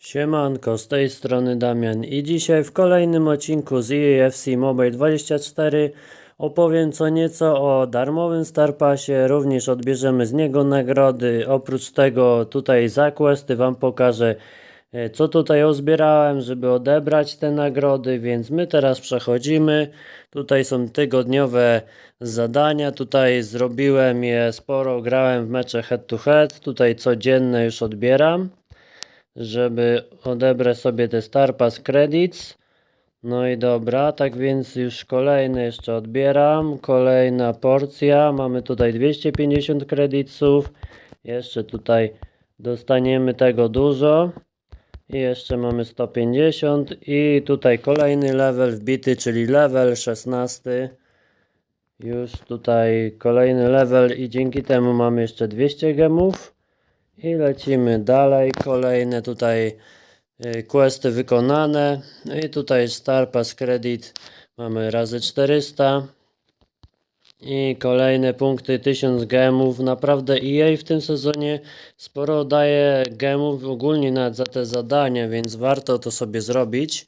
Siemanko, z tej strony Damian i dzisiaj w kolejnym odcinku z EAFC Mobile 24 opowiem co nieco o darmowym Star Passie, również odbierzemy z niego nagrody, oprócz tego tutaj za questy Wam pokażę e, co tutaj uzbierałem, żeby odebrać te nagrody, więc my teraz przechodzimy. Tutaj są tygodniowe zadania, tutaj zrobiłem je sporo, grałem w mecze head to head, tutaj codzienne już odbieram żeby odebrać sobie te Star Pass Credits. No i dobra, tak więc już kolejny jeszcze odbieram. Kolejna porcja. Mamy tutaj 250 kredytów. Jeszcze tutaj dostaniemy tego dużo. I jeszcze mamy 150. I tutaj kolejny level wbity, czyli level 16. Już tutaj kolejny level i dzięki temu mamy jeszcze 200 gemów. I lecimy dalej. Kolejne tutaj y, questy wykonane. No i tutaj Star Pass Credit mamy razy 400. I kolejne punkty 1000 gemów. Naprawdę EA w tym sezonie sporo daje gemów ogólnie nawet za te zadania, więc warto to sobie zrobić.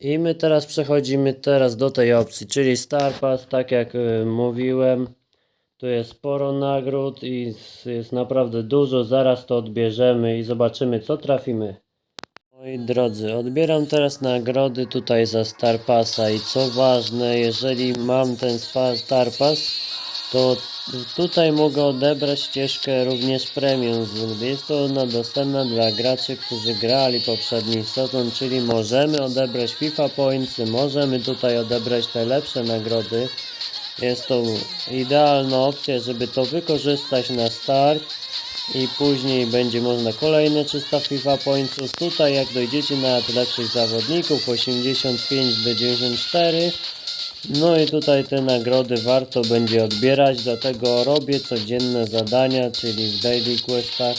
I my teraz przechodzimy teraz do tej opcji, czyli Star Pass, tak jak y, mówiłem. Tu jest sporo nagród i jest naprawdę dużo. Zaraz to odbierzemy i zobaczymy, co trafimy. Moi drodzy, odbieram teraz nagrody tutaj za Star Passa i co ważne, jeżeli mam ten spa- Star Pass, to tutaj mogę odebrać ścieżkę również premium, jest to ona dostępna dla graczy, którzy grali poprzedni sezon, czyli możemy odebrać FIFA Pointsy, możemy tutaj odebrać te lepsze nagrody. Jest to idealna opcja, żeby to wykorzystać na start i później będzie można kolejne 300 FIFA Pointsów. Tutaj jak dojdziecie na lepszych zawodników 85 do 94 no i tutaj te nagrody warto będzie odbierać, dlatego robię codzienne zadania, czyli w daily questach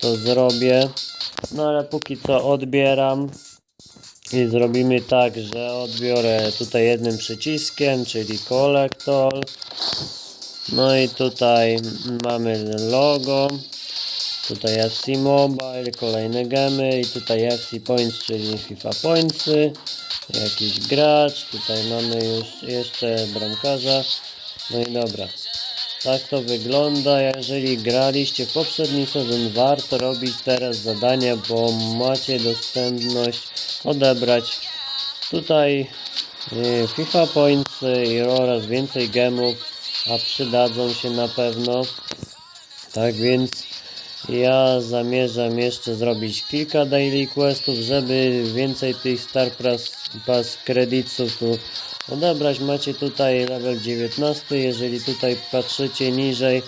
to zrobię. No ale póki co odbieram i zrobimy tak, że odbiorę tutaj jednym przyciskiem, czyli Collector. No i tutaj mamy logo. Tutaj FC Mobile, kolejne gemy i tutaj FC Points, czyli FIFA Pointsy. Jakiś gracz, tutaj mamy już jeszcze bramkarza. No i dobra. Tak to wygląda. Jeżeli graliście w poprzedni sezon, warto robić teraz zadania, bo macie dostępność odebrać tutaj y, FIFA Points i oraz więcej gemów, a przydadzą się na pewno. Tak więc ja zamierzam jeszcze zrobić kilka daily questów, żeby więcej tych Star Pass, Pass tu odebrać. Macie tutaj level 19, jeżeli tutaj patrzycie niżej,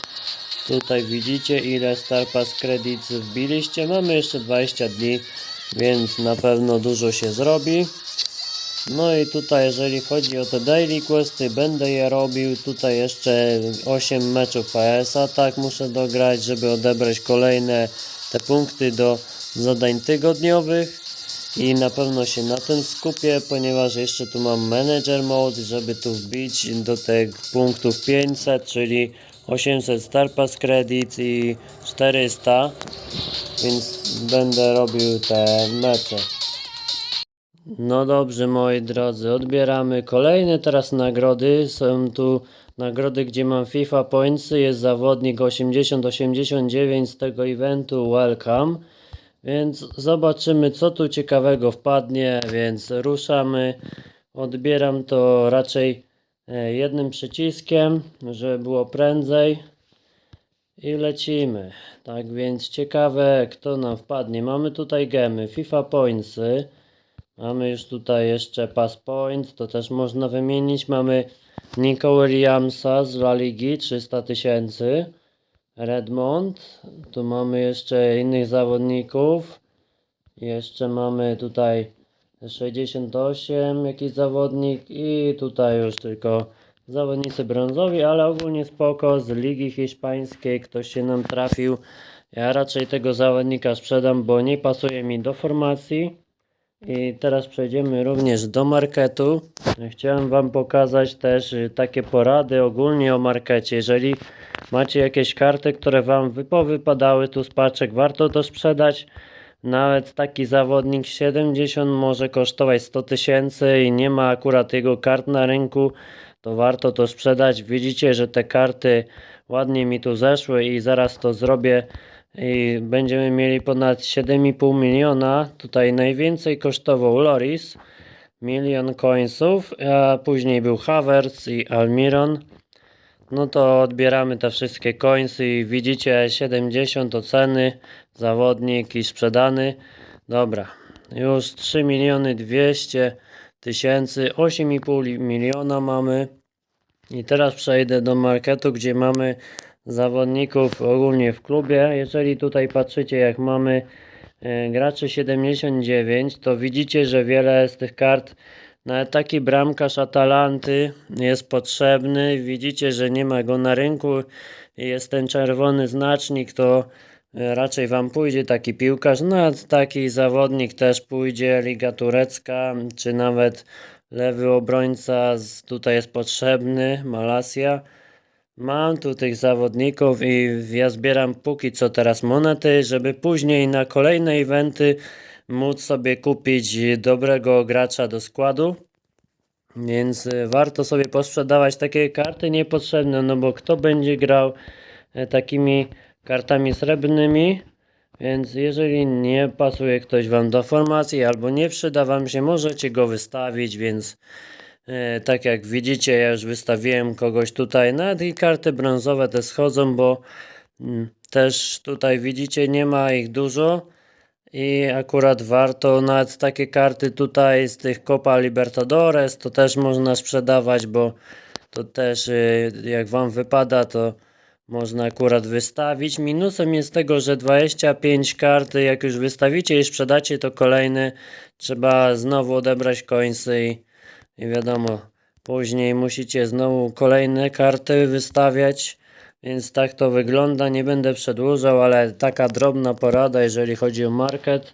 tutaj widzicie ile Star Pass Credits wbiliście. Mamy jeszcze 20 dni, więc na pewno dużo się zrobi. No i tutaj jeżeli chodzi o te daily questy, będę je robił. Tutaj jeszcze 8 meczów AS-a, tak muszę dograć, żeby odebrać kolejne te punkty do zadań tygodniowych. I na pewno się na tym skupię, ponieważ jeszcze tu mam manager mode, żeby tu wbić do tych punktów 500, czyli 800 Star Pass Credits i 400, więc będę robił te mecze. No dobrze, moi drodzy, odbieramy kolejne teraz nagrody. Są tu nagrody, gdzie mam FIFA Pointsy. Jest zawodnik 80-89 z tego eventu Welcome. Więc zobaczymy, co tu ciekawego wpadnie. Więc ruszamy. Odbieram to raczej e, jednym przyciskiem, żeby było prędzej. I lecimy. Tak więc ciekawe, kto nam wpadnie. Mamy tutaj gemy, FIFA Pointsy. Mamy już tutaj jeszcze Pass Point, to też można wymienić. Mamy Nico Williamsa z La Ligi, 300 tysięcy. Redmond. Tu mamy jeszcze innych zawodników. Jeszcze mamy tutaj 68 jakiś zawodnik i tutaj już tylko zawodnicy brązowi, ale ogólnie spoko z Ligi Hiszpańskiej ktoś się nam trafił. Ja raczej tego zawodnika sprzedam, bo nie pasuje mi do formacji. I teraz przejdziemy również do marketu. Chciałem Wam pokazać też y, takie porady ogólnie o markecie. Jeżeli macie jakieś karty, które Wam wy- powypadały tu z paczek, warto to sprzedać. Nawet taki zawodnik 70 może kosztować 100 tysięcy i nie ma akurat jego kart na rynku, to warto to sprzedać. Widzicie, że te karty ładnie mi tu zeszły i zaraz to zrobię i będziemy mieli ponad 7,5 miliona. Tutaj najwięcej kosztował Loris, milion coinsów, a później był Havertz i Almiron. No to odbieramy te wszystkie coinsy i widzicie 70 oceny, zawodnik i sprzedany. Dobra, już 3 miliony 200 tysięcy, 8,5 miliona mamy. I teraz przejdę do marketu, gdzie mamy zawodników ogólnie w klubie. Jeżeli tutaj patrzycie, jak mamy e, graczy 79, to widzicie, że wiele z tych kart, nawet taki bramkarz Atalanty jest potrzebny. Widzicie, że nie ma go na rynku. Jest ten czerwony znacznik, to e, raczej Wam pójdzie taki piłkarz. Nawet taki zawodnik też pójdzie, Liga Turecka, czy nawet lewy obrońca z, tutaj jest potrzebny, Malasia. Mam tu tych zawodników i ja zbieram póki co teraz monety, żeby później na kolejne eventy móc sobie kupić dobrego gracza do składu. Więc y, warto sobie posprzedawać takie karty niepotrzebne, no bo kto będzie grał e, takimi kartami srebrnymi? Więc jeżeli nie pasuje ktoś Wam do formacji albo nie przyda Wam się, możecie go wystawić, więc e, tak jak widzicie, ja już wystawiłem kogoś tutaj, nawet i karty brązowe te schodzą, bo mm, też tutaj widzicie, nie ma ich dużo i akurat warto nawet takie karty tutaj z tych Copa Libertadores, to też można sprzedawać, bo to też y, jak Wam wypada, to można akurat wystawić. Minusem jest tego, że 25 kart, jak już wystawicie i sprzedacie, to kolejne trzeba znowu odebrać końce i, i wiadomo, później musicie znowu kolejne karty wystawiać. Więc tak to wygląda. Nie będę przedłużał, ale taka drobna porada, jeżeli chodzi o market.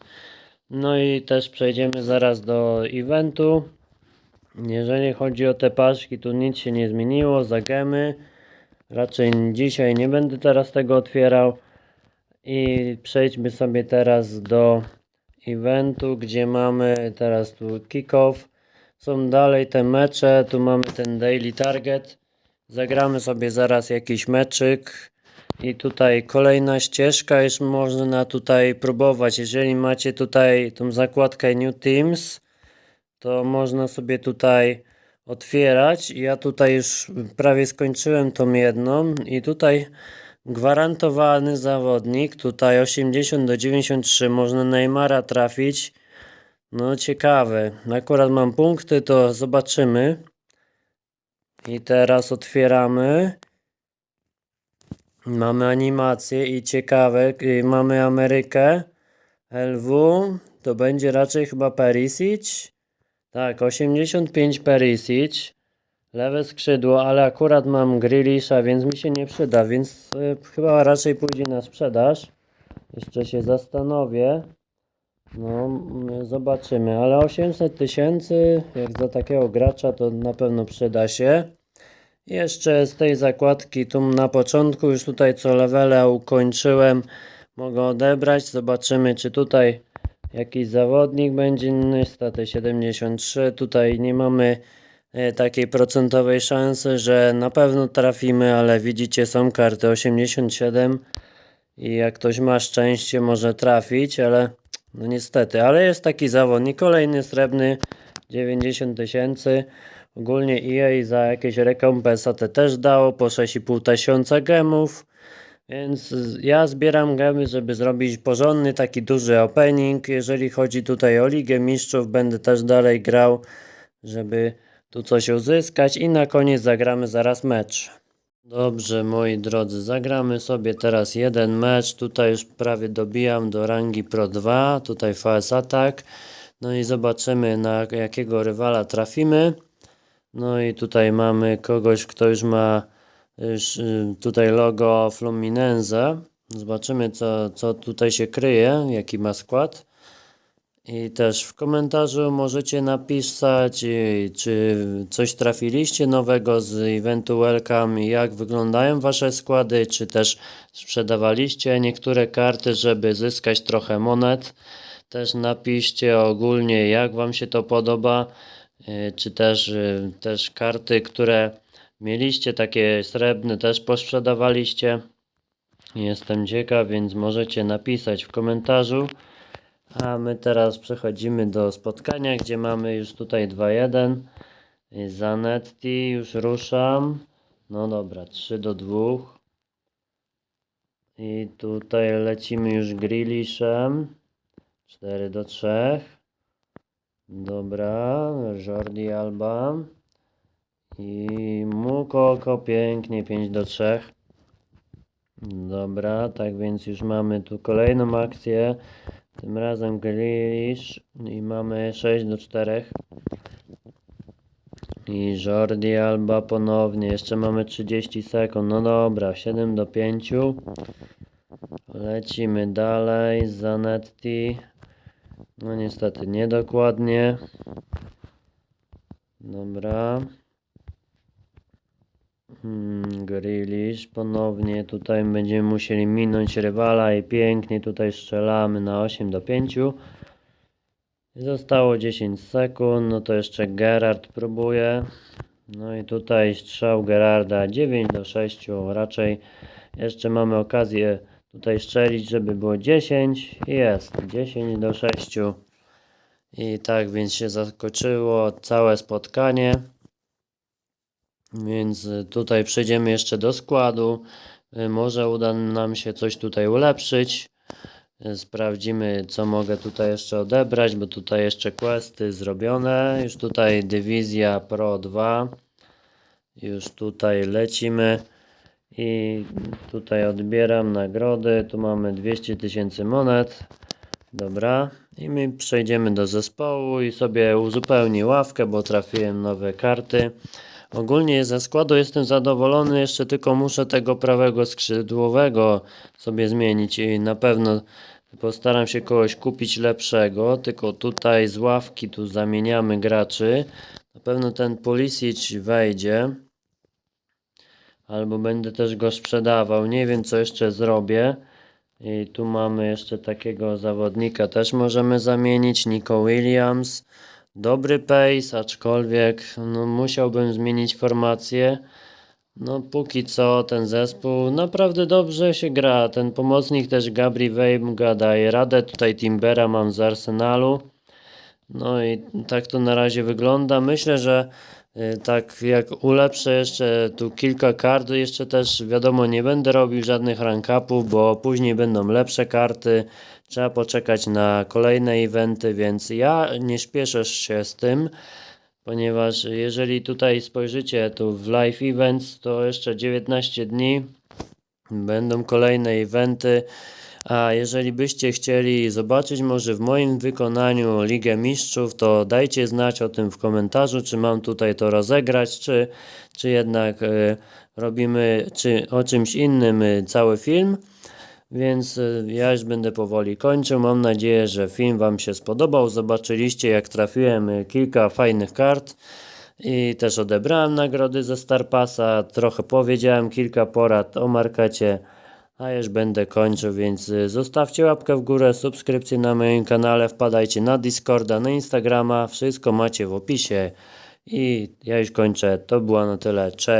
No i też przejdziemy zaraz do eventu. Jeżeli chodzi o te paczki, tu nic się nie zmieniło. Za gemy. Raczej dzisiaj nie będę teraz tego otwierał. I przejdźmy sobie teraz do eventu, gdzie mamy teraz tu kick-off. Są dalej te mecze, tu mamy ten daily target. Zagramy sobie zaraz jakiś meczyk. I tutaj kolejna ścieżka, już można tutaj próbować. Jeżeli macie tutaj tą zakładkę New Teams, to można sobie tutaj otwierać. Ja tutaj już prawie skończyłem tą jedną i tutaj gwarantowany zawodnik, tutaj 80 do 93 można Neymara trafić. No ciekawe, akurat mam punkty, to zobaczymy. I teraz otwieramy. Mamy animację i ciekawe, y, mamy Amerykę. LW to będzie raczej chyba Perisic. Tak, 85 Perisic. Lewe skrzydło, ale akurat mam Grealisha, więc mi się nie przyda, więc y, chyba raczej pójdzie na sprzedaż. Jeszcze się zastanowię. No, mm, zobaczymy, ale 800 tysięcy, jak za takiego gracza, to na pewno przyda się. Jeszcze z tej zakładki tu na początku, już tutaj co levele ukończyłem, mogę odebrać. Zobaczymy, czy tutaj jakiś zawodnik będzie. Niestety 73. Tutaj nie mamy e, takiej procentowej szansy, że na pewno trafimy, ale widzicie, są karty 87 i jak ktoś ma szczęście, może trafić, ale no niestety, ale jest taki zawodnik, kolejny srebrny, 90 tysięcy. Ogólnie EA za jakieś rekompensatę też dało po 6,5 tysiąca gemów. Więc ja zbieram gemy, żeby zrobić porządny, taki duży opening. Jeżeli chodzi tutaj o Ligę Mistrzów, będę też dalej grał, żeby tu coś uzyskać. I na koniec zagramy zaraz mecz. Dobrze, moi drodzy, zagramy sobie teraz jeden mecz. Tutaj już prawie dobijam do rangi Pro 2. Tutaj VS Attack. No i zobaczymy, na jakiego rywala trafimy. No i tutaj mamy kogoś, kto już ma tutaj logo Fluminense. Zobaczymy, co, co tutaj się kryje, jaki ma skład. I też w komentarzu możecie napisać, y, czy coś trafiliście nowego z eventu Welcome jak wyglądają wasze składy, czy też sprzedawaliście niektóre karty, żeby zyskać trochę monet. Też napiszcie ogólnie, jak wam się to podoba, y, czy też, y, też karty, które mieliście, takie srebrne, też posprzedawaliście. Jestem ciekaw, więc możecie napisać w komentarzu. A my teraz przechodzimy do spotkania, gdzie mamy już tutaj 2-1. Y, Zanetti, już ruszam. No dobra, 3 do 2. I tutaj lecimy już Grealishem. 4 do 3. Dobra, Jordi Alba. I Mukoko pięknie 5 do 3. Dobra, tak więc już mamy tu kolejną akcję. Tym razem Grealish i mamy 6 do 4. I Jordi Alba ponownie. Jeszcze mamy 30 sekund. No dobra, 7 do 5. Lecimy dalej. Zanetti. No niestety niedokładnie. Dobra. Hmm, Grealish ponownie tutaj będziemy musieli minąć rywala i pięknie tutaj strzelamy na 8 do 5. Zostało 10 sekund, no to jeszcze Gerard próbuje. No i tutaj strzał Gerarda 9 do 6, raczej jeszcze mamy okazję tutaj strzelić, żeby było 10. Jest 10 do 6. I tak więc się zakończyło całe spotkanie. Więc y, tutaj przejdziemy jeszcze do składu. Y, Może uda nam się coś tutaj ulepszyć. Y, Sprawdzimy, co mogę tutaj jeszcze odebrać, bo tutaj jeszcze questy zrobione. Już tutaj Dywizja Pro 2. Już tutaj lecimy. I tutaj odbieram nagrody. Tu mamy 200 tysięcy monet. Dobra. I my przejdziemy do zespołu i sobie uzupełnię ławkę, bo trafiłem nowe karty. Ogólnie ze składu jestem zadowolony, jeszcze tylko muszę tego prawego skrzydłowego sobie zmienić i na pewno postaram się kogoś kupić lepszego, tylko tutaj z ławki tu zamieniamy graczy. Na pewno ten Pulisic wejdzie. Albo będę też go sprzedawał. Nie wiem co jeszcze zrobię. I tu mamy jeszcze takiego zawodnika, też możemy zamienić. Nico Williams. Dobry pace, aczkolwiek no, musiałbym zmienić formację. No póki co ten zespół naprawdę dobrze się gra. Ten pomocnik też Gabri Wejmga daje radę. Tutaj Timbera mam z Arsenalu. No i tak to na razie wygląda. Myślę, że y, tak jak ulepszę jeszcze tu kilka kart, jeszcze też wiadomo nie będę robił żadnych rank-upów, bo później będą lepsze karty. Trzeba poczekać na kolejne eventy, więc ja nie śpieszę się z tym, ponieważ jeżeli tutaj spojrzycie tu w live events, to jeszcze 19 dni będą kolejne eventy. A jeżeli byście chcieli zobaczyć może w moim wykonaniu Ligę Mistrzów, to dajcie znać o tym w komentarzu, czy mam tutaj to rozegrać, czy, czy jednak y, robimy czy o czymś innym y, cały film. Więc y, ja już będę powoli kończył. Mam nadzieję, że film Wam się spodobał. Zobaczyliście, jak trafiłem y, kilka fajnych kart i też odebrałem nagrody ze Star Passa. Trochę powiedziałem kilka porad o markecie, a już będę kończył, więc y, zostawcie łapkę w górę, subskrypcję na moim kanale, wpadajcie na Discorda, na Instagrama. Wszystko macie w opisie. I ja już kończę. To było na tyle. Cześć.